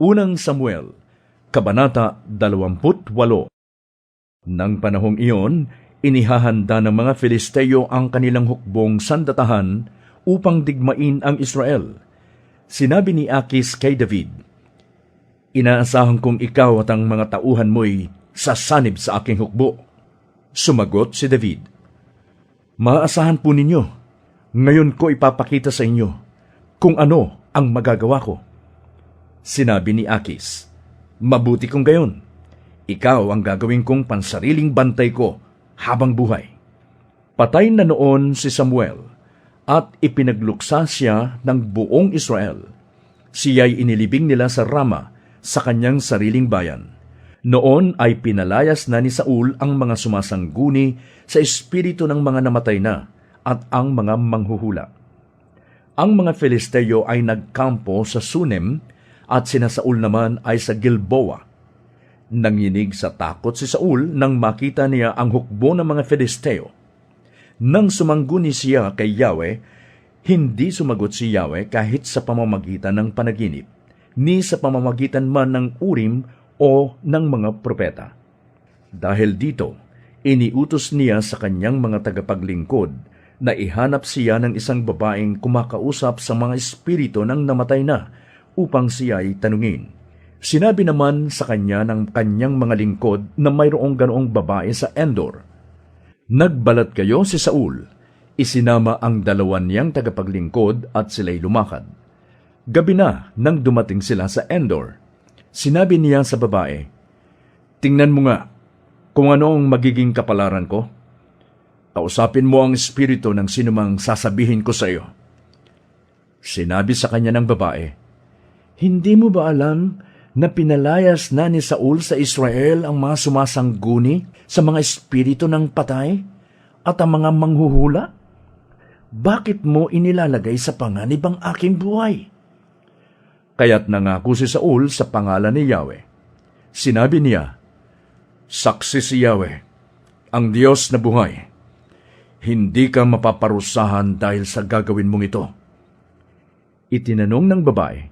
Unang Samuel, Kabanata 28 Nang panahong iyon, inihahanda ng mga Filisteo ang kanilang hukbong sandatahan upang digmain ang Israel. Sinabi ni Akis kay David, Inaasahan kong ikaw at ang mga tauhan mo'y sasanib sa aking hukbo. Sumagot si David, Maasahan po ninyo, ngayon ko ipapakita sa inyo kung ano ang magagawa ko. Sinabi ni Akis, Mabuti kong gayon. Ikaw ang gagawin kong pansariling bantay ko habang buhay. Patay na noon si Samuel at ipinagluksa siya ng buong Israel. Siya'y inilibing nila sa Rama sa kanyang sariling bayan. Noon ay pinalayas na ni Saul ang mga sumasangguni sa espiritu ng mga namatay na at ang mga manghuhula. Ang mga Filisteo ay nagkampo sa Sunem at sina Saul naman ay sa Gilboa. Nanginig sa takot si Saul nang makita niya ang hukbo ng mga Filisteo. Nang sumangguni siya kay Yahweh, hindi sumagot si Yahweh kahit sa pamamagitan ng panaginip, ni sa pamamagitan man ng urim o ng mga propeta. Dahil dito, iniutos niya sa kanyang mga tagapaglingkod na ihanap siya ng isang babaeng kumakausap sa mga espiritu ng namatay na upang siya ay tanungin. Sinabi naman sa kanya ng kanyang mga lingkod na mayroong ganoong babae sa Endor. Nagbalat kayo si Saul. Isinama ang dalawa niyang tagapaglingkod at sila'y lumakad. Gabi na nang dumating sila sa Endor. Sinabi niya sa babae, Tingnan mo nga kung ano ang magiging kapalaran ko. Kausapin mo ang espiritu ng sinumang sasabihin ko sa iyo. Sinabi sa kanya ng babae, Hindi mo ba alam na pinalayas na ni Saul sa Israel ang mga sumasangguni sa mga espiritu ng patay at ang mga manghuhula? Bakit mo inilalagay sa panganib ang aking buhay? Kaya't nangako si Saul sa pangalan ni Yahweh. Sinabi niya, Saksi si Yahweh, ang Diyos na buhay. Hindi ka mapaparusahan dahil sa gagawin mong ito. Itinanong ng babae,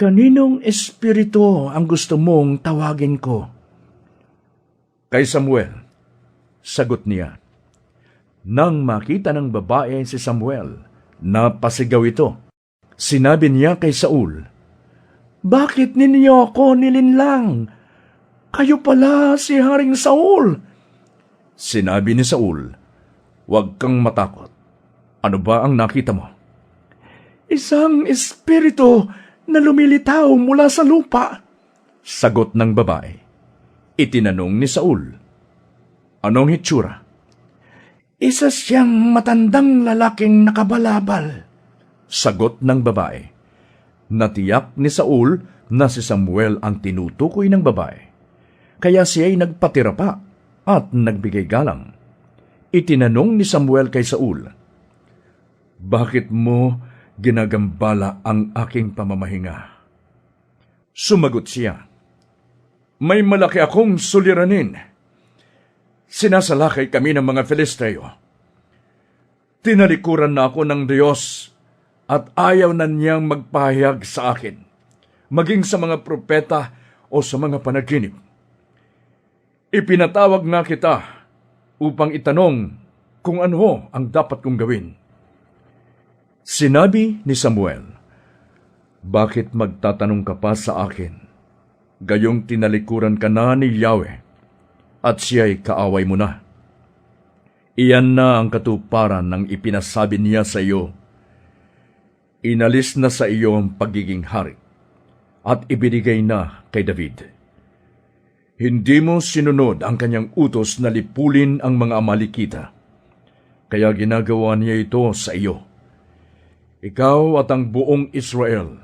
Kaninong espiritu ang gusto mong tawagin ko? Kay Samuel, sagot niya. Nang makita ng babae si Samuel, napasigaw ito. Sinabi niya kay Saul, Bakit ninyo ako nilinlang? Kayo pala si Haring Saul. Sinabi ni Saul, Huwag kang matakot. Ano ba ang nakita mo? Isang espiritu na lumilitaw mula sa lupa. Sagot ng babae. Itinanong ni Saul, Anong hitsura? Isa siyang matandang lalaking nakabalabal. Sagot ng babae. Natiyak ni Saul na si Samuel ang tinutukoy ng babae. Kaya siya ay nagpatira pa at nagbigay galang. Itinanong ni Samuel kay Saul, Bakit mo ginagambala ang aking pamamahinga? Sumagot siya, May malaki akong suliranin. Sinasalakay kami ng mga Filisteo. Tinalikuran na ako ng Diyos at ayaw na niyang magpahayag sa akin, maging sa mga propeta o sa mga panaginip. Ipinatawag nga kita upang itanong kung ano ang dapat kong gawin. Sinabi ni Samuel, Bakit magtatanong ka pa sa akin? Gayong tinalikuran ka na ni Yahweh at siya'y kaaway mo na. Iyan na ang katuparan ng ipinasabi niya sa iyo. Inalis na sa iyo ang pagiging hari at ibinigay na kay David. Hindi mo sinunod ang kanyang utos na lipulin ang mga Amalikita. Kaya ginagawa niya ito sa iyo. Ikaw at ang buong Israel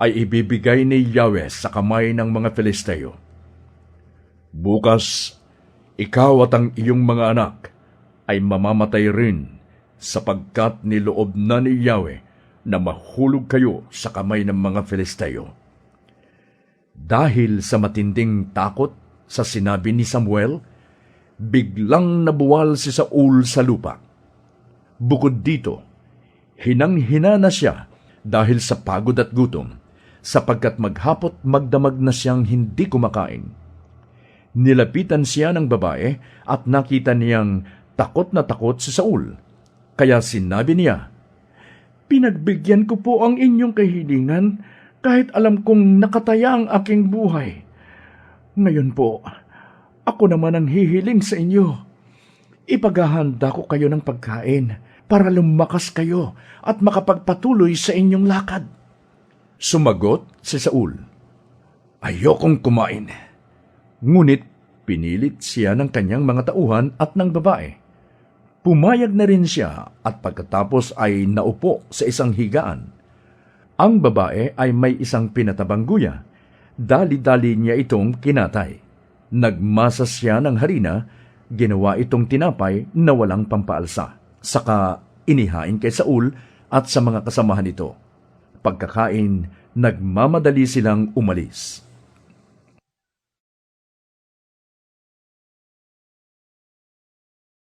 ay ibibigay ni Yahweh sa kamay ng mga Filisteo. Bukas, ikaw at ang iyong mga anak ay mamamatay rin sapagkat niloob na ni Yahweh na mahulog kayo sa kamay ng mga Filisteo. Dahil sa matinding takot sa sinabi ni Samuel, biglang nabuwal si Saul sa lupa. Bukod dito, hinang-hina na siya dahil sa pagod at gutom, sapagkat maghapot magdamag na siyang hindi kumakain. Nilapitan siya ng babae at nakita niyang takot na takot si Saul. Kaya sinabi niya, Pinagbigyan ko po ang inyong kahilingan kahit alam kong nakataya ang aking buhay. Ngayon po, ako naman ang hihiling sa inyo. Ipaghahanda ko kayo ng pagkain para lumakas kayo at makapagpatuloy sa inyong lakad. Sumagot si Saul, Ayokong kumain. Ngunit pinilit siya ng kanyang mga tauhan at ng babae. Pumayag na rin siya at pagkatapos ay naupo sa isang higaan. Ang babae ay may isang pinatabang guya. Dali-dali niya itong kinatay. Nagmasa siya ng harina, ginawa itong tinapay na walang pampaalsa. Saka inihain kay Saul at sa mga kasamahan nito. Pagkakain, nagmamadali silang umalis.